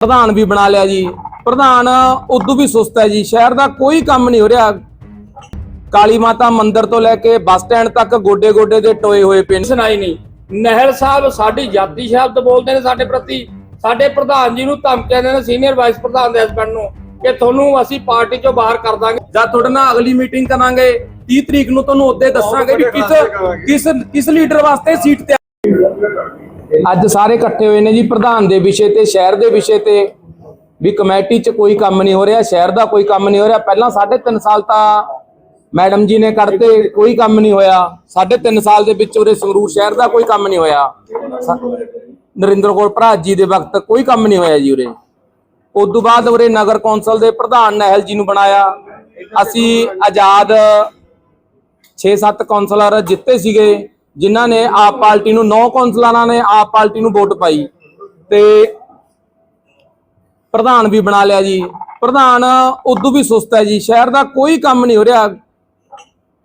ਪ੍ਰਧਾਨ ਵੀ ਬਣਾ ਲਿਆ ਜੀ। ਪ੍ਰਧਾਨ ਉਦੋਂ ਵੀ ਸੁਸਤ ਹੈ ਜੀ। ਸ਼ਹਿਰ ਦਾ ਕੋਈ ਕੰਮ ਨਹੀਂ ਹੋ ਰਿਹਾ। ਕਾਲੀ ਮਾਤਾ ਮੰਦਿਰ ਤੋਂ ਲੈ ਕੇ ਬੱਸ ਸਟੈਂਡ ਤੱਕ ਗੋਡੇ ਗੋਡੇ ਦੇ ਟੋਏ ਹੋਏ ਨੇ ਸੁਣਾਈ ਨਹੀਂ। ਨਹਿਲ ਸਾਹਿਬ ਸਾਡੀ ਜਾਤੀ ਸ਼ਬਦ ਬੋਲਦੇ ਨੇ ਸਾਡੇ ਪ੍ਰਤੀ। ਸਾਡੇ ਪ੍ਰਧਾਨ ਜੀ ਨੂੰ ਧਮਕੀਆਂ ਦੇ ਨੇ ਸੀਨੀਅਰ ਵਾਈਸ ਪ੍ਰਧਾਨ ਦੇ ਹਸਬੰਡ ਨੂੰ ਕਿ ਤੁਹਾਨੂੰ ਅਸੀਂ ਪਾਰਟੀ ਚੋਂ ਬਾਹਰ ਕਰ ਦਾਂਗੇ। ਜਦ ਤੁਹਾਡੇ ਨਾਲ ਅਗਲੀ ਮੀਟਿੰਗ ਕਰਾਂਗੇ। 30 ਤਰੀਕ ਨੂੰ ਤੁਹਾਨੂੰ ਉਹਦੇ ਦੱਸਾਂਗੇ ਵੀ ਕਿਸ ਕਿਸ ਕਿਸ ਲੀਡਰ ਵਾਸਤੇ ਸੀਟ ਤੇ ਅੱਜ ਸਾਰੇ ਇਕੱਠੇ ਹੋਏ ਨੇ ਜੀ, ਪ੍ਰਧਾਨ ਦੇ ਵਿਸ਼ੇ ਤੇ, ਸ਼ਹਿਰ ਦੇ ਵਿਸ਼ੇ ਤੇ ਵੀ ਕਮੇਟੀ 'ਚ ਕੋਈ ਕੰਮ ਨਹੀਂ ਹੋ ਰਿਹਾ, ਸ਼ਹਿਰ ਦਾ ਕੋਈ ਕੰਮ ਨਹੀਂ ਹੋ ਰਿਹਾ। ਪਹਿਲਾਂ 3.5 ਸਾਲ ਤਾਂ ਮੈਡਮ ਜੀ ਨੇ ਕਰਤੇ, ਕੋਈ ਕੰਮ ਨਹੀਂ ਹੋਇਆ। 3.5 ਸਾਲ ਦੇ ਵਿੱਚ ਉਰੇ ਸੰਗਰੂਰ ਸ਼ਹਿਰ ਦਾ ਕੋਈ ਕੰਮ ਨਹੀਂ ਹੋਇਆ। ਨਰਿੰਦਰ ਕੌਰ ਭਰਾ ਜੀ ਦੇ ਵਕਤ ਕੋਈ ਕੰਮ ਨਹੀਂ ਹੋਇਆ ਜੀ ਉਰੇ। ਉਸ ਤੋਂ ਬਾਅਦ ਉਰੇ ਨਗਰ ਕੌਂਸਲ ਦੇ ਪ੍ਰਧਾਨ ਨਹਿਲ ਜੀ ਨੂੰ ਬਣਾਇਆ। ਅਸੀਂ ਆਜ਼ਾਦ 6-7 ਕੌਂਸਲਰ ਜਿੱਤੇ ਸੀਗੇ। ਜਿਨ੍ਹਾਂ ਨੇ ਆਪ ਪਾਰਟੀ ਨੂੰ ਨੌ ਕੌਂਸਲਰਾਂ ਨੇ ਆਪ ਪਾਰਟੀ ਨੂੰ ਵੋਟ ਪਾਈ ਤੇ ਪ੍ਰਧਾਨ ਵੀ ਬਣਾ ਲਿਆ ਜੀ। ਪ੍ਰਧਾਨ ਉਦੋਂ ਵੀ ਸੁਸਤ ਹੈ ਜੀ। ਸ਼ਹਿਰ ਦਾ ਕੋਈ ਕੰਮ ਨਹੀਂ ਹੋ ਰਿਹਾ।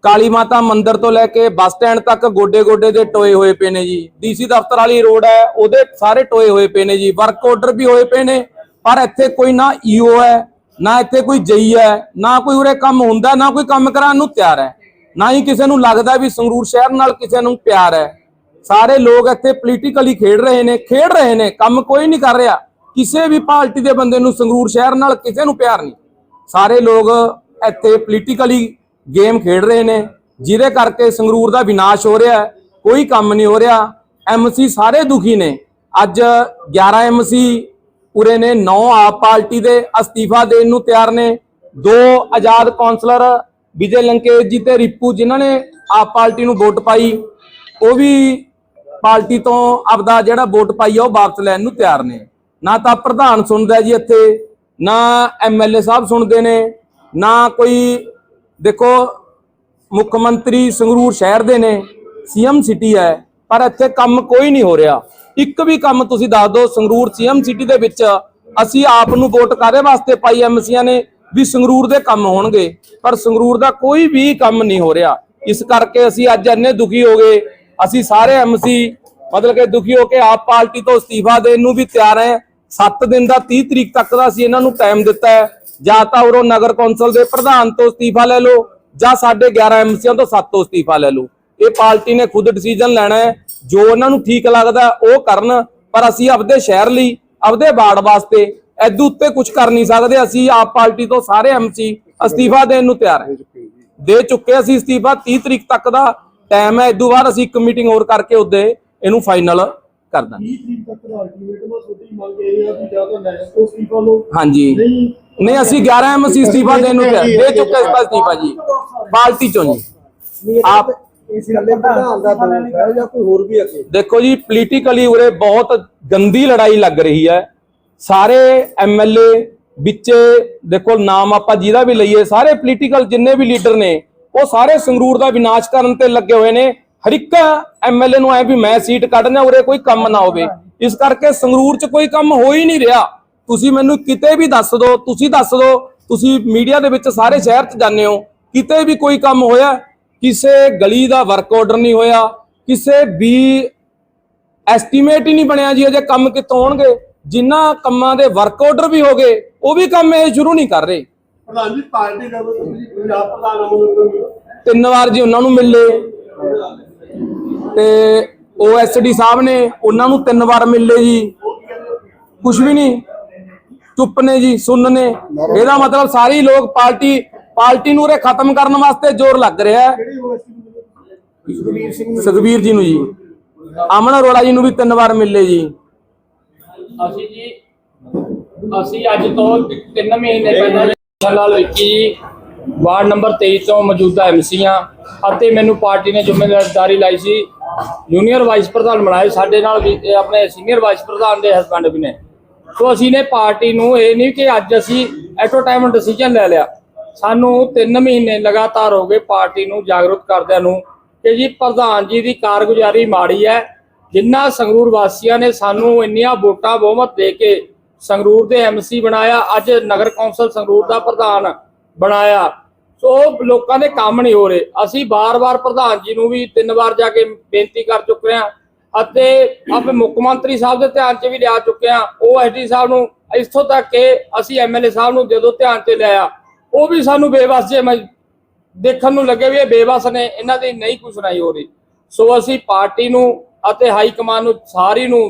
ਕਾਲੀ ਮਾਤਾ ਮੰਦਿਰ ਤੋਂ ਲੈ ਕੇ ਬੱਸ ਸਟੈਂਡ ਤੱਕ ਗੋਡੇ ਗੋਡੇ ਦੇ ਟੋਏ ਹੋਏ ਪਏ ਨੇ ਜੀ। ਡੀਸੀ ਦਫ਼ਤਰ ਵਾਲੀ ਰੋਡ ਹੈ, ਉਹਦੇ ਸਾਰੇ ਟੋਏ ਹੋਏ ਪਏ ਨੇ ਜੀ। ਵਰਕ ਆਰਡਰ ਵੀ ਹੋਏ ਪਏ ਨੇ, ਪਰ ਇੱਥੇ ਕੋਈ ਨਾ ਈਓ ਹੈ, ਨਾ ਇੱਥੇ ਕੋਈ ਜਈ ਹੈ, ਨਾ ਕੋਈ ਉਰੇ ਕੰਮ ਹੁੰਦਾ, ਨਾ ਕੋਈ ਕੰਮ ਕਰਾਉਣ ਨੂੰ ਤਿਆਰ ਹੈ। ਨਾ ਹੀ ਕਿਸੇ ਨੂੰ ਲੱਗਦਾ ਵੀ ਸੰਗਰੂਰ ਸ਼ਹਿਰ ਨਾਲ ਕਿਸੇ ਨੂੰ ਪਿਆਰ ਹੈ। ਸਾਰੇ ਲੋਕ ਇੱਥੇ ਪੋਲੀਟੀਕਲੀ ਖੇਡ ਰਹੇ ਨੇ, ਖੇਡ ਰਹੇ ਨੇ, ਕੰਮ ਕੋਈ ਨਹੀਂ ਕਰ ਰਿਹਾ। ਕਿਸੇ ਵੀ ਪਾਰਟੀ ਦੇ ਬੰਦੇ ਨੂੰ ਸੰਗਰੂਰ ਸ਼ਹਿਰ ਨਾਲ ਕਿਸੇ ਨੂੰ ਪਿਆਰ ਨਹੀਂ। ਸਾਰੇ ਲੋਕ ਇੱਥੇ ਪੋਲੀਟੀਕਲੀ ਗੇਮ ਖੇਡ ਰਹੇ ਨੇ, ਜਿਹਦੇ ਕਰਕੇ ਸੰਗਰੂਰ ਦਾ ਵਿਨਾਸ਼ ਹੋ ਰਿਹਾ ਕੋਈ ਕੰਮ ਨਹੀਂ ਹੋ ਰਿਹਾ। ਐਮਸੀ ਸਾਰੇ ਦੁਖੀ ਨੇ। ਅੱਜ 11 ਐਮਸੀ ਪੂਰੇ ਨੇ 9 ਆਪ ਪਾਰਟੀ ਦੇ ਅਸਤੀਫਾ ਦੇਣ ਨੂੰ ਤਿਆਰ ਨੇ। ਦੋ ਆਜ਼ਾਦ ਕੌਂਸਲਰ ਵਿਜੇ ਲੰਕੇਸ਼ ਜੀ ਤੇ ਰਿਪੂ ਜਿਨ੍ਹਾਂ ਨੇ ਆਪ ਪਾਰਟੀ ਨੂੰ ਵੋਟ ਪਾਈ, ਉਹ ਵੀ ਪਾਰਟੀ ਤੋਂ ਆਪਦਾ ਜਿਹੜਾ ਵੋਟ ਪਾਈ ਆ, ਉਹ ਵਾਪਸ ਲੈਣ ਨੂੰ ਤਿਆਰ ਨੇ। ਨਾ ਤਾਂ ਪ੍ਰਧਾਨ ਸੁਣਦਾ ਜੀ ਇੱਥੇ, ਨਾ ਐਮਐਲਏ ਸਾਹਿਬ ਸੁਣਦੇ ਨੇ, ਨਾ ਕੋਈ ਦੇਖੋ ਮੁੱਖ ਮੰਤਰੀ ਸੰਗਰੂਰ ਸ਼ਹਿਰ ਦੇ ਨੇ, ਸੀਐਮ ਸਿਟੀ ਹੈ, ਪਰ ਇੱਥੇ ਕੰਮ ਕੋਈ ਨਹੀਂ ਹੋ ਰਿਹਾ। ਇੱਕ ਵੀ ਕੰਮ ਤੁਸੀਂ ਦੱਸ ਦਿਓ, ਸੰਗਰੂਰ ਸੀਐਮ ਸਿਟੀ ਦੇ ਵਿੱਚ ਅਸੀਂ ਆਪ ਨੂੰ ਵੋਟ ਕਾਦੇ ਵਾਸਤੇ ਪਾਈ ਐਮਸੀਆਂ ਨੇ? ਵੀ ਸੰਗਰੂਰ ਦੇ ਕੰਮ ਹੋਣਗੇ, ਪਰ ਸੰਗਰੂਰ ਦਾ ਕੋਈ ਵੀ ਕੰਮ ਨਹੀਂ ਹੋ ਰਿਹਾ। ਇਸ ਕਰਕੇ ਅਸੀਂ ਅੱਜ ਇੰਨੇ ਦੁਖੀ ਹੋ ਗਏ। ਅਸੀਂ ਸਾਰੇ ਐਮਸੀ ਮਤਲਬ ਕਿ ਦੁਖੀ ਹੋ ਕੇ ਆਪ ਪਾਰਟੀ ਤੋਂ ਅਸਤੀਫਾ ਦੇਣ ਨੂੰ ਵੀ ਤਿਆਰ ਹੈ। 7 ਦਿਨ ਦਾ 30 ਤਰੀਕ ਤੱਕ ਦਾ ਅਸੀਂ ਇਹਨਾਂ ਨੂੰ ਟਾਈਮ ਦਿੱਤਾ ਹੈ। ਜਾਂ ਤਾਂ ਉਰੋਂ ਨਗਰ ਕੌਂਸਲ ਦੇ ਪ੍ਰਧਾਨ ਤੋਂ ਅਸਤੀਫਾ ਲੈ ਲਓ, ਜਾਂ ਸਾਡੇ 11 ਐਮਸੀਆਂ ਤੋਂ 7 ਤੋਂ ਅਸਤੀਫਾ ਲੈ ਲਓ। ਇਹ ਪਾਰਟੀ ਨੇ ਖੁਦ ਡਿਸੀਜਨ ਲੈਣਾ ਹੈ। ਜੋ ਉਹਨਾਂ ਨੂੰ ਠੀਕ ਲੱਗਦਾ ਉਹ ਕਰਨ। ਪਰ ਅਸੀਂ ਆਪਦੇ ਸ਼ਹਿਰ ਲਈ, ਆਪਦੇ ਵਾਰਡ ਵਾਸਤੇ ਐਦੂ ਉੱਤੇ ਕੁਝ ਕਰ ਨਹੀਂ ਸਕਦੇ ਅਸੀਂ ਆਪ ਪਾਰਟੀ ਤੋਂ ਸਾਰੇ ਐਮਸੀ ਅਸਤੀਫਾ ਦੇਣ ਨੂੰ ਤਿਆਰ ਹੈ। ਦੇ ਚੁੱਕੇ ਅਸੀਂ ਅਸਤੀਫਾ 30 ਤਰੀਕ ਤੱਕ ਦਾ ਟਾਈਮ ਹੈ ਇਦੋਂ ਬਾਅਦ ਅਸੀਂ ਇੱਕ ਮੀਟਿੰਗ ਹੋਰ ਕਰਕੇ ਉਹਦੇ ਇਹਨੂੰ ਫਾਈਨਲ ਕਰ ਦਾਂਗੇ। 20 ਤਰੀਕ ਤੱਕ ਦਾ ਅਲਟੀਮੇਟਮ ਆ ਤੁਹਾਡੀ ਮੰਗ ਇਹ ਆ ਕਿ ਜਾਂ ਤਾਂ ਨੈਸ਼ਨਲ ਤੋਂ ਅਸਤੀਫਾ ਲਓ ਹਾਂਜੀ। ਨਹੀਂ। ਨਹੀਂ ਅਸੀਂ 11 ਐਮਸੀ ਅਸਤੀਫਾ ਦੇਣ ਨੂੰ ਤਿਆਰ। ਦੇ ਚੁੱਕੇ ਇਸ ਅਸਤੀਫਾ ਜੀ। ਪਾਰਟੀ ਚੋਂ ਜੀ। ਆਪ ਇਸ ਗੱਲੇ ਪ੍ਰਧਾਨ ਦਾ ਦੋਸ਼ ਹੈ ਜਾਂ ਕੋਈ ਹੋਰ ਵੀ ਅੱਗੇ? ਦੇਖੋ ਜੀ ਪੋਲੀਟੀਕਲੀ ਉਰੇ ਬਹੁਤ ਗੰਦੀ ਲੜਾਈ ਲੱਗ ਰਹੀ ਹੈ। ਸਾਰੇ ਐਮਐਲਏ ਵਿੱਚ, ਦੇਖੋ ਨਾਮ ਆਪਾਂ ਜਿਹਦਾ ਵੀ ਲਈਏ, ਸਾਰੇ ਪੋਲੀਟੀਕਲ ਜਿੰਨੇ ਵੀ ਲੀਡਰ ਨੇ, ਉਹ ਸਾਰੇ ਸੰਗਰੂਰ ਦਾ ਵਿਨਾਸ਼ ਕਰਨ ਤੇ ਲੱਗੇ ਹੋਏ ਨੇ। ਹਰ ਇੱਕ ਐਮਐਲਏ ਨੂੰ ਐ ਵੀ ਮੈਂ ਸੀਟ ਕੱਢਣਾ ਉਰੇ ਕੋਈ ਕੰਮ ਨਾ ਹੋਵੇ। ਇਸ ਕਰਕੇ ਸੰਗਰੂਰ 'ਚ ਕੋਈ ਕੰਮ ਹੋ ਹੀ ਨਹੀਂ ਰਿਹਾ। ਤੁਸੀਂ ਮੈਨੂੰ ਕਿਤੇ ਵੀ ਦੱਸ ਦਿਓ ਤੁਸੀਂ ਦੱਸ ਦਿਓ ਤੁਸੀਂ ਮੀਡੀਆ ਦੇ ਵਿੱਚ ਸਾਰੇ ਸ਼ਹਿਰ 'ਚ ਜਾਂਦੇ ਹੋ, ਕਿਤੇ ਵੀ ਕੋਈ ਕੰਮ ਹੋਇਆ, ਕਿਸੇ ਗਲੀ ਦਾ ਵਰਕ ਆਰਡਰ ਨਹੀਂ ਹੋਇਆ, ਕਿਸੇ ਵੀ ਐਸਟੀਮੇਟ ਹੀ ਨਹੀਂ ਬਣਿਆ ਜੀ, ਅਜੇ ਕੰਮ ਕਿੱਥੋਂ ਹੋਣਗੇ? ਜਿਨ੍ਹਾਂ ਕੰਮਾਂ ਦੇ ਵਰਕ ਆਰਡਰ ਵੀ ਹੋ ਗਏ ਉਹ ਵੀ ਕੰਮ ਇਹ ਸ਼ੁਰੂ ਨਹੀਂ ਕਰ ਰਹੇ। ਪ੍ਰਧਾਨ ਜੀ ਪਾਰਟੀ ਤੁਸੀਂ ਪੰਜਾਬ ਪ੍ਰਧਾਨ ਹੋ ਤਿੰਨ ਵਾਰ ਜੀ ਉਹਨਾਂ ਨੂੰ ਮਿਲੇ। ਤੇ ਓਐਸਡੀ ਸਾਹਿਬ ਨੇ ਉਹਨਾਂ ਨੂੰ ਤਿੰਨ ਵਾਰ ਮਿਲੇ ਜੀ। ਕੁਝ ਵੀ ਨਹੀਂ। ਚੁੱਪ ਨੇ ਜੀ ਸੁਣਨ ਨੇ। ਇਹਦਾ ਮਤਲਬ ਸਾਰੇ ਲੋਕ ਪਾਰਟੀ ਪਾਰਟੀ ਨੂੰ ਰੇ ਖਤਮ ਕਰਨ ਵਾਸਤੇ ਜ਼ੋਰ ਲੱਗ ਰਿਹਾ ਹੈ। ਸੁਖਬੀਰ ਸਿੰਘ ਜੀ ਨੂੰ ਜੀ। ਅਮਨ ਅਰੋੜਾ ਜੀ ਨੂੰ ਵੀ ਤਿੰਨ ਵਾਰ ਮਿਲੇ ਜੀ। ਅਸੀਂ ਜੀ, ਅਸੀਂ ਅੱਜ ਤੋਂ 3 ਮਹੀਨੇ ਪਹਿਲਾਂ ਮੇਰੇ ਨਾਲ ਹੋਈ ਕਿ ਵਾਰਡ ਨੰਬਰ 23 ਤੋਂ ਮੌਜੂਦਾ ਐਮਸੀਆਂ ਅਤੇ ਮੈਨੂੰ ਪਾਰਟੀ ਨੇ ਜ਼ਿੰਮੇਵਾਰੀ ਲਾਈ ਸੀ। ਜੂਨੀਅਰ ਵਾਈਸ ਪ੍ਰਧਾਨ ਬਣਾਏ ਸਾਡੇ ਨਾਲ ਵੀ ਆਪਣੇ ਸੀਨੀਅਰ ਵਾਈਸ ਪ੍ਰਧਾਨ ਦੇ ਹਸਬੰਡ ਵੀ ਨੇ। ਸੋ ਅਸੀਂ ਨੇ ਪਾਰਟੀ ਨੂੰ ਇਹ ਨਹੀਂ ਕਿ ਅੱਜ ਅਸੀਂ ਐਟੋ ਟਾਈਮ ਡਿਸੀਜਨ ਲੈ ਲਿਆ। ਸਾਨੂੰ 3 ਮਹੀਨੇ ਲਗਾਤਾਰ ਹੋ ਗਏ ਪਾਰਟੀ ਨੂੰ ਜਾਗਰੂਕ ਕਰਦਿਆਂ ਨੂੰ ਕਿ ਜੀ ਪ੍ਰਧਾਨ ਜੀ ਦੀ ਕਾਰਗੁਜ਼ਾਰੀ ਮਾੜੀ ਹੈ ਜਿੰਨਾ ਸੰਗਰੂਰ ਵਾਸੀਆਂ ਨੇ ਸਾਨੂੰ ਇੰਨੀਆਂ ਵੋਟਾਂ ਬਹੁਮਤ ਦੇ ਕੇ ਸੰਗਰੂਰ ਦੇ ਐਮਸੀ ਬਣਾਇਆ, ਅੱਜ ਨਗਰ ਕੌਂਸਲ ਸੰਗਰੂਰ ਦਾ ਪ੍ਰਧਾਨ ਬਣਾਇਆ। ਸੋ ਲੋਕਾਂ ਦੇ ਕੰਮ ਨਹੀਂ ਹੋ ਰਹੇ। ਅਸੀਂ ਬਾਰ-ਬਾਰ ਪ੍ਰਧਾਨ ਜੀ ਨੂੰ ਵੀ ਤਿੰਨ ਵਾਰ ਜਾ ਕੇ ਬੇਨਤੀ ਕਰ ਚੁੱਕੇ ਹਾਂ ਅਤੇ ਆਪਣੇ ਮੁੱਖ ਮੰਤਰੀ ਸਾਹਿਬ ਦੇ ਧਿਆਨ 'ਚ ਵੀ ਲਿਆ ਚੁੱਕੇ ਹਾਂ। ਉਹ ਐਸਡੀ ਸਾਹਿਬ ਨੂੰ ਇੱਥੋਂ ਤੱਕ ਕਿ ਅਸੀਂ ਐਮਐਲਏ ਸਾਹਿਬ ਨੂੰ ਜਦੋਂ ਧਿਆਨ ਚ ਲਿਆ ਉਹ ਵੀ ਸਾਨੂੰ ਬੇਵਸ ਜੇ ਦੇਖਣ ਨੂੰ ਲੱਗੇ ਵੀ ਇਹ ਬੇਵਸ ਨੇ, ਇਹਨਾਂ ਦੀ ਨਹੀਂ ਕੁਝ ਨਹੀਂ ਹੋ ਰਹੀ। ਸੋ ਅਸੀਂ ਪਾਰਟੀ ਨੂੰ ਅਤੇ ਹਾਈ ਕਮਾਨ ਨੂੰ ਸਾਰੀ ਨੂੰ